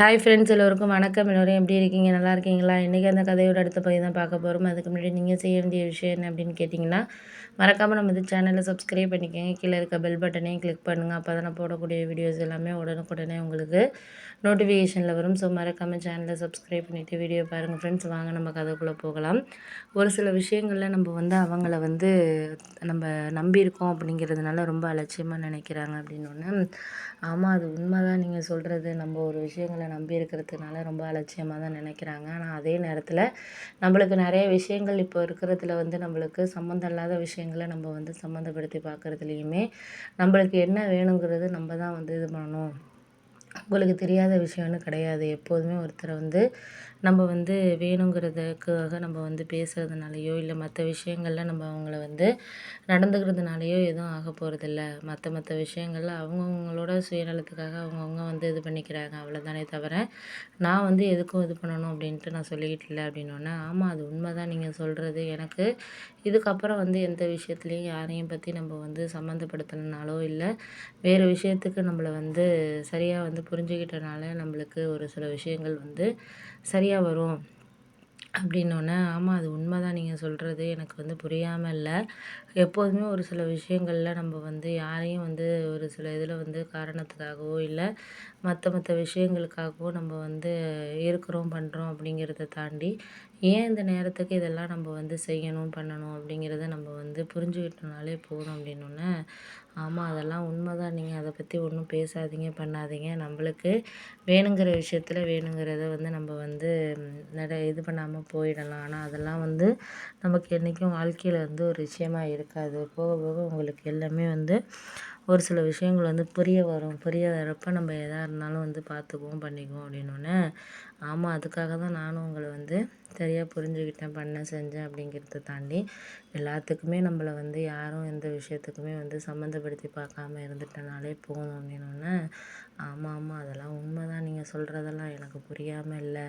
Hi friends எல்லோருக்கும் வணக்கம். எல்லோரும் எப்படி இருக்கீங்க? நல்லா இருக்கீங்களா? இன்றைக்கி அந்த கதையோட அடுத்த பகுதி தான் பார்க்க போகிறோம் அதுக்கு முன்னாடி நீங்கள் செய்ய வேண்டிய விஷயம் என்ன அப்படின்னு கேட்டிங்கன்னா மறக்காமல் நம்ம இந்த சேனலை சப்ஸ்கிரைப் பண்ணிக்கோங்க. கீழே இருக்க பெல் பட்டனையும் கிளிக் பண்ணுங்கள் அப்போ தான் நான் போடக்கூடிய வீடியோஸ் எல்லாமே உடனுக்குடனே உங்களுக்கு நோட்டிஃபிகேஷனில் வரும். ஸோ மறக்காமல் சேனலை சப்ஸ்கிரைப் பண்ணிவிட்டு வீடியோ பாருங்கள் ஃப்ரெண்ட்ஸ் வாங்க நம்ம கதைக்குள்ளே போகலாம். ஒரு சில விஷயங்களில் நம்ம வந்து அவங்கள வந்து நம்ம நம்பியிருக்கோம் அப்படிங்கிறதுனால ரொம்ப அலட்சியமாக நினைக்கிறாங்க அப்படின்னு ஒன்று ஆமாம் அது உண்மை தான் நீங்கள் சொல்கிறது நம்ம ஒரு விஷயங்களை நம்பி இருக்கிறதுனால ரொம்ப அலட்சியமாக தான் நினைக்கிறாங்க. ஆனால் அதே நேரத்தில் நம்மளுக்கு நிறைய விஷயங்கள் இப்போ இருக்கிறதுல வந்து நம்மளுக்கு சம்மந்தம் இல்லாத விஷயங்களை நம்ம வந்து சம்மந்தப்படுத்தி பார்க்குறதுலையுமே நம்மளுக்கு என்ன வேணுங்கிறது நம்ம தான் வந்து இது பண்ணணும். உங்களுக்கு தெரியாத விஷயம்னு கிடையாது. எப்போதுமே ஒருத்தரை வந்து நம்ம வந்து வேணுங்கிறதுக்காக நம்ம வந்து பேசுகிறதுனாலையோ இல்லை மற்ற விஷயங்களில் நம்ம அவங்கள வந்து நடந்துக்கிறதுனாலையோ எதுவும் ஆக போகிறதில்ல மற்ற மற்ற விஷயங்களில் அவங்கவுங்களோட சுயநலத்துக்காக அவங்கவுங்க வந்து இது பண்ணிக்கிறாங்க. அவ்வளோதானே தவிர நான் வந்து எதுக்கும் இது பண்ணணும் அப்படின்ட்டு நான் சொல்லிக்கிட்டு இல்லை அப்படின்னோடனே ஆமாம் அது உண்மை தான் நீங்கள் சொல்கிறது எனக்கு இதுக்கப்புறம் வந்து எந்த விஷயத்துலையும் யாரையும் பற்றி நம்ம வந்து சம்மந்தப்படுத்தலைனாலோ இல்லை வேறு விஷயத்துக்கு நம்மளை வந்து சரியாக வந்து புரிஞ்சுக்கிட்டனால நம்மளுக்கு ஒரு சில விஷயங்கள் வந்து சரியாக வரும். அப்படின்னோடனே ஆமாம் அது உண்மை தான் நீங்கள் சொல்கிறது எனக்கு வந்து புரியாமல் இல்லை. எப்போதுமே ஒரு சில விஷயங்களில் நம்ம வந்து யாரையும் வந்து ஒரு சில இதில் வந்து காரணத்துக்காகவோ இல்லை மற்ற மற்ற விஷயங்களுக்காகவோ நம்ம வந்து இருக்கிறோம் பண்ணுறோம் அப்படிங்கிறத தாண்டி ஏன் இந்த நேரத்துக்கு இதெல்லாம் நம்ம வந்து செய்யணும் பண்ணணும் அப்படிங்கிறத நம்ம வந்து புரிஞ்சுக்கிட்டோனாலே போதும் அப்படின்னோடனே ஆமாம் அதெல்லாம் உண்மை தான் நீங்கள் அதை பற்றி ஒன்றும் பேசாதீங்க பண்ணாதீங்க. நம்மளுக்கு வேணுங்கிற விஷயத்தில் வேணுங்கிறத வந்து நம்ம வந்து நட இது பண்ணாமல் போயிடலாம். ஆனால் அதெல்லாம் வந்து நமக்கு என்றைக்கும் வாழ்க்கையில் வந்து ஒரு விஷயமா இருக்காது. போக போக உங்களுக்கு எல்லாமே வந்து ஒரு சில விஷயங்கள் வந்து புரிய வரும். புரிய வரப்போ நம்ம எதாக இருந்தாலும் வந்து பார்த்துக்குவோம் பண்ணிக்குவோம் அப்படின்னோடனே ஆமாம் அதுக்காக தான் நானும் உங்களை வந்து சரியாக புரிஞ்சுக்கிட்டேன் பண்ணேன் செஞ்சேன் அப்படிங்கிறத தாண்டி எல்லாத்துக்குமே நம்மளை வந்து யாரும் எந்த விஷயத்துக்குமே வந்து சம்மந்தப்படுத்தி பார்க்காம இருந்துட்டனாலே போதும் அப்படின்னோடனே ஆமாம் ஆமாம் அதெல்லாம் உண்மை தான் நீங்கள் சொல்கிறதெல்லாம் எனக்கு புரியாமல் இல்லை.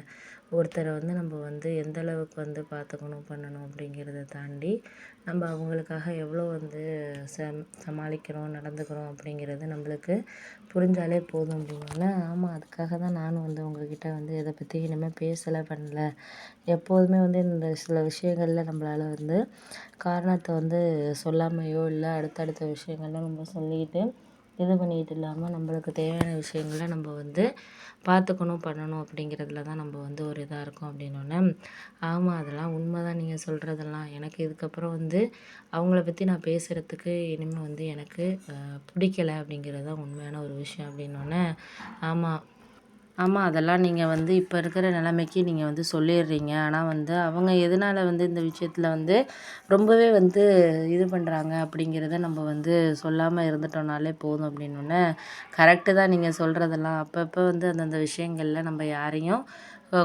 ஒருத்தரை வந்து நம்ம வந்து எந்த அளவுக்கு வந்து பார்த்துக்கணும் பண்ணணும் அப்படிங்கிறத தாண்டி நம்ம அவங்களுக்காக எவ்வளோ வந்து சம் சமாளிக்கிறோம் நடந்துக்கிறோம் அப்படிங்கிறது நம்மளுக்கு புரிஞ்சாலே போதும் அப்படின்னோடனே ஆமாம் அதுக்காக தான் நானும் வந்து உங்கள்கிட்ட வந்து இதை பற்றி இனிமேல் பேசலை பண்ணல. எப்போதுமே வந்து இந்த சில விஷயங்களில் நம்மளால் வந்து காரணத்தை வந்து சொல்லாமையோ இல்லை அடுத்தடுத்த விஷயங்கள்லாம் நம்ம சொல்லிக்கிட்டு இது பண்ணிக்கிட்டு இல்லாமல் நம்மளுக்கு தேவையான விஷயங்கள நம்ம வந்து பார்த்துக்கணும் பண்ணணும் அப்படிங்கிறதுல தான் நம்ம வந்து ஒரு இதாக இருக்கோம் அப்படின்னோடனே ஆமாம் அதெல்லாம் உண்மை தான் நீங்கள் சொல்கிறதெல்லாம் எனக்கு இதுக்கப்புறம் வந்து அவங்கள பற்றி நான் பேசுகிறதுக்கு இனிமேல் வந்து எனக்கு பிடிக்கல அப்படிங்கிறது தான் உண்மையான ஒரு விஷயம் அப்படின்னோடனே ஆமாம் ஆமாம் அதெல்லாம் நீங்கள் வந்து இப்போ இருக்கிற நிலைமைக்கு நீங்கள் வந்து சொல்லிடுறீங்க. ஆனால் வந்து அவங்க எதனால் வந்து இந்த விஷயத்தில் வந்து ரொம்பவே வந்து இது பண்ணுறாங்க அப்படிங்கிறத நம்ம வந்து சொல்லாமல் இருந்துட்டோம்னாலே போதும் அப்படின்னோடனே கரெக்டு தான் நீங்கள் சொல்கிறதெல்லாம் அப்பப்போ வந்து அந்தந்த விஷயங்களில் நம்ம யாரையும்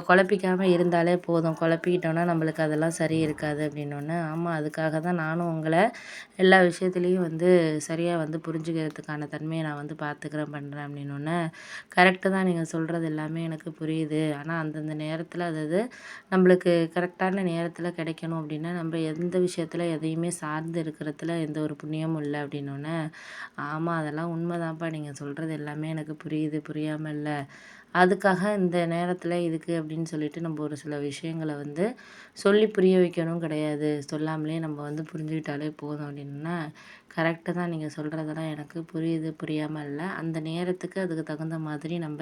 குழப்பிக்காமல் இருந்தாலே போதும். குழப்பிக்கிட்டோன்னா நம்மளுக்கு அதெல்லாம் சரி இருக்காது அப்படின்னோடனே ஆமாம் அதுக்காக தான் நானும் உங்களை எல்லா விஷயத்துலேயும் வந்து சரியாக வந்து புரிஞ்சுக்கிறதுக்கான தன்மையை நான் வந்து பார்த்துக்கிறேன் பண்ணுறேன் அப்படின்னோடனே கரெக்டு தான் நீங்கள் சொல்கிறது எல்லாமே எனக்கு புரியுது. ஆனால் அந்தந்த நேரத்தில் அது நம்மளுக்கு கரெக்டான நேரத்தில் கிடைக்கணும் அப்படின்னா நம்ம எந்த விஷயத்தில் எதையுமே சார்ந்து இருக்கிறதுல எந்த ஒரு புண்ணியமும் இல்லை அப்படின்னோடனே ஆமாம் அதெல்லாம் உண்மைதான்ப்பா. நீங்கள் சொல்கிறது எல்லாமே எனக்கு புரியுது புரியாமல் இல்லை. அதுக்காக இந்த நேரத்தில் இதுக்கு அப்படின்னு சொல்லிட்டு நம்ம ஒரு சில விஷயங்களை வந்து சொல்லி புரிய வைக்கணும் கிடையாது. சொல்லாமலே நம்ம வந்து புரிஞ்சுக்கிட்டாலே போதும் அப்படின்னா கரெக்டாக தான் நீங்கள் சொல்கிறதெல்லாம் எனக்கு புரியுது புரியாமல் இல்லை. அந்த நேரத்துக்கு அதுக்கு தகுந்த மாதிரி நம்ம